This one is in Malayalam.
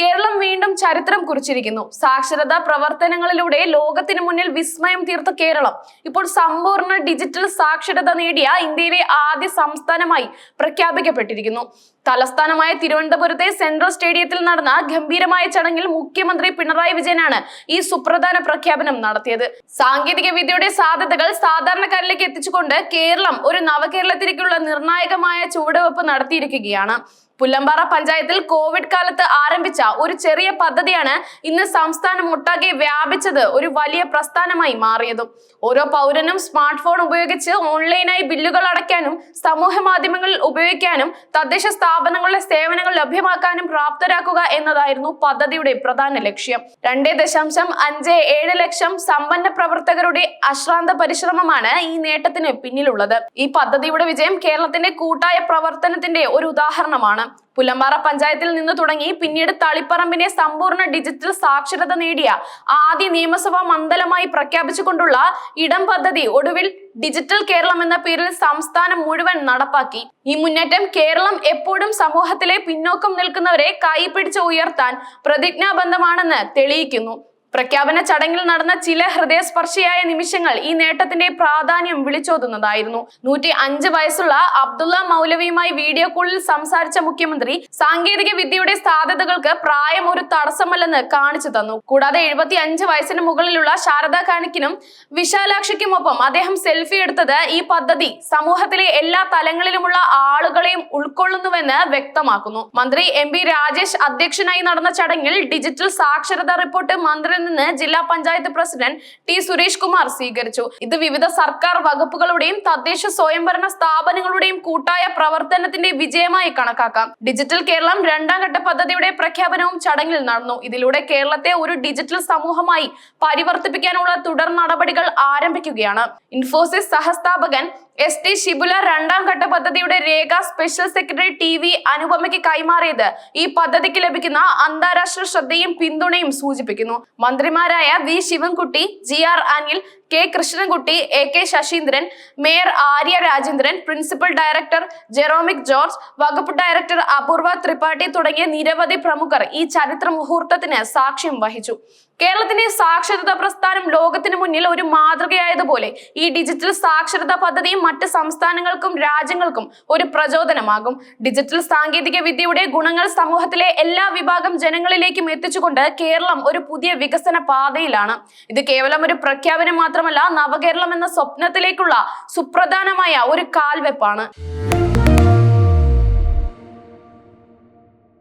കേരളം വീണ്ടും ചരിത്രം കുറിച്ചിരിക്കുന്നു. സാക്ഷരതാ പ്രവർത്തനങ്ങളിലൂടെ ലോകത്തിന് മുന്നിൽ വിസ്മയം തീർത്ത കേരളം. ഇപ്പോൾ സമ്പൂർണ ഡിജിറ്റൽ സാക്ഷരത നേടിയ ഇന്ത്യയിലെ ആദ്യ സംസ്ഥാനമായി പ്രഖ്യാപിക്കപ്പെട്ടിരിക്കുന്നു. തലസ്ഥാനമായ തിരുവനന്തപുരത്തെ സെൻട്രൽ സ്റ്റേഡിയത്തിൽ നടന്ന ഗംഭീരമായ ചടങ്ങിൽ മുഖ്യമന്ത്രി പിണറായി വിജയനാണ് ഈ സുപ്രധാന പ്രഖ്യാപനം നടത്തിയത്. സാങ്കേതിക വിദ്യയുടെ സാധ്യതകൾ സാധാരണക്കാരിലേക്ക് എത്തിച്ചുകൊണ്ട് കേരളം ഒരു നവകേരളത്തിലേക്കുള്ള നിർണായകമായ ചുവടുവെപ്പ് നടത്തിയിരിക്കുകയാണ്. പുല്ലമ്പാറ പഞ്ചായത്തിൽ കോവിഡ് കാലത്ത് ആരംഭിച്ച ഒരു ചെറിയ പദ്ധതിയാണ് ഇന്ന് സംസ്ഥാനം ഒട്ടാകെ വ്യാപിച്ചത് ഒരു വലിയ പ്രസ്ഥാനമായി മാറിയതും. ഓരോ പൗരനും സ്മാർട്ട് ഫോൺ ഉപയോഗിച്ച് ഓൺലൈനായി ബില്ലുകൾ അടയ്ക്കാനും സമൂഹ മാധ്യമങ്ങളിൽ ഉപയോഗിക്കാനും തദ്ദേശ സ്ഥാപനങ്ങളുടെ സേവനങ്ങൾ ലഭ്യമാക്കാനും പ്രാപ്തരാക്കുക എന്നതായിരുന്നു പദ്ധതിയുടെ പ്രധാന ലക്ഷ്യം. രണ്ടേ ദശാംശം അഞ്ച് ഏഴ് ലക്ഷം സമ്പന്ന പ്രവർത്തകരുടെ അശ്രാന്ത പരിശ്രമമാണ് ഈ നേട്ടത്തിന് പിന്നിലുള്ളത്. ഈ പദ്ധതിയുടെ വിജയം കേരളത്തിന്റെ കൂട്ടായ പ്രവർത്തനത്തിന്റെ ഒരു ഉദാഹരണമാണ്. പുല്ലമ്പാറ പഞ്ചായത്തിൽ നിന്ന് തുടങ്ങി പിന്നീട് തളിപ്പറമ്പിനെ സമ്പൂർണ ഡിജിറ്റൽ സാക്ഷരത നേടിയ ആദ്യ നിയമസഭാ മണ്ഡലമായി പ്രഖ്യാപിച്ചുകൊണ്ടുള്ള ഇടം പദ്ധതി ഒടുവിൽ ഡിജിറ്റൽ കേരളം എന്ന പേരിൽ സംസ്ഥാനം മുഴുവൻ നടപ്പാക്കി. ഈ മുന്നേറ്റം കേരളം എപ്പോഴും സമൂഹത്തിലെ പിന്നോക്കം നിൽക്കുന്നവരെ കൈപിടിച്ച് ഉയർത്താൻ പ്രതിജ്ഞാബന്ധമാണെന്ന് തെളിയിക്കുന്നു. പ്രഖ്യാപന ചടങ്ങിൽ നടന്ന ചില ഹൃദയസ്പർശിയായ നിമിഷങ്ങൾ ഈ നേട്ടത്തിന്റെ പ്രാധാന്യം വിളിച്ചോതുന്നതായിരുന്നു. നൂറ്റി അഞ്ച് വയസ്സുള്ള അബ്ദുള്ള മൗലവിയുമായി വീഡിയോ കോളിൽ സംസാരിച്ച മുഖ്യമന്ത്രി സാങ്കേതിക വിദ്യയുടെ സാധ്യതകൾക്ക് പ്രായം ഒരു തടസ്സമല്ലെന്ന് കാണിച്ചു തന്നു. കൂടാതെ എഴുപത്തി അഞ്ച് വയസ്സിന് മുകളിലുള്ള ശാരദാ കാണിക്കിനും വിശാലാക്ഷിക്കുമൊപ്പം അദ്ദേഹം സെൽഫി എടുത്തത് ഈ പദ്ധതി സമൂഹത്തിലെ എല്ലാ തലങ്ങളിലുമുള്ള ആളുകളെയും ഉൾക്കൊള്ളുന്നുവെന്ന് വ്യക്തമാക്കുന്നു. മന്ത്രി എം രാജേഷ് അധ്യക്ഷനായി നടന്ന ചടങ്ങിൽ ഡിജിറ്റൽ സാക്ഷരതാ റിപ്പോർട്ട് മന്ത്രിയിൽ നിന്ന് ജില്ലാ പഞ്ചായത്ത് പ്രസിഡന്റ് ടി സുരേഷ് കുമാർ സ്വീകരിച്ചു. ഇത് വിവിധ സർക്കാർ വകുപ്പുകളുടെയും തദ്ദേശ സ്വയംഭരണ സ്ഥാപനങ്ങളുടെയും കൂട്ടായ പ്രവർത്തനത്തിന്റെ വിജയമായി കണക്കാക്കാം. ഡിജിറ്റൽ കേരളം രണ്ടാം ഘട്ട പദ്ധതിയുടെ പ്രഖ്യാപനവും ചടങ്ങിൽ നടന്നു. ഇതിലൂടെ കേരളത്തെ ഒരു ഡിജിറ്റൽ സമൂഹമായി പരിവർത്തിപ്പിക്കാനുള്ള തുടർ നടപടികൾ ആരംഭിക്കുകയാണ്. ഇൻഫോസിസ് സഹസ്ഥാപകൻ എസ് ടി ഷിബുല രണ്ടാം ഘട്ട പദ്ധതിയുടെ രേഖ സ്പെഷ്യൽ സെക്രട്ടറി ടി വി അനുപമയ്ക്ക് കൈമാറിയത്. ഈ പദ്ധതിക്ക് ലഭിക്കുന്ന അന്താരാഷ്ട്ര ശ്രദ്ധയും പിന്തുണയും സൂചിപ്പിക്കുന്നു. മന്ത്രിമാരായ V Sivankutty G R Anil K Krishnankutty A K Saseendran mayor Arya Rajendran principal director Jeromic George വകുപ്പ് ഡയറക്ടർ അപൂർവ ത്രിപാഠി തുടങ്ങിയ നിരവധി പ്രമുഖർ ഈ ചരിത്ര മുഹൂർത്തത്തിന് സാക്ഷ്യം വഹിച്ചു. കേരളത്തിന്റെ സാക്ഷരതാ പ്രസ്ഥാനം ലോകത്തിന് മുന്നിൽ ഒരു മാതൃകയായതുപോലെ ഈ ഡിജിറ്റൽ സാക്ഷരതാ പദ്ധതിയും മറ്റ് സംസ്ഥാനങ്ങൾക്കും രാജ്യങ്ങൾക്കും ഒരു പ്രചോദനമാകും. ഡിജിറ്റൽ സാങ്കേതിക വിദ്യയുടെ ഗുണങ്ങൾ സമൂഹത്തിലെ എല്ലാ വിഭാഗം ജനങ്ങളിലേക്കും എത്തിച്ചുകൊണ്ട് കേരളം ഒരു പുതിയ വികസന പാതയിലാണ്. ഇത് കേവലം ഒരു പ്രഖ്യാപനം മാത്രമല്ല നവകേരളം എന്ന സ്വപ്നത്തിലേക്കുള്ള സുപ്രധാനമായ ഒരു കാൽവെപ്പാണ്.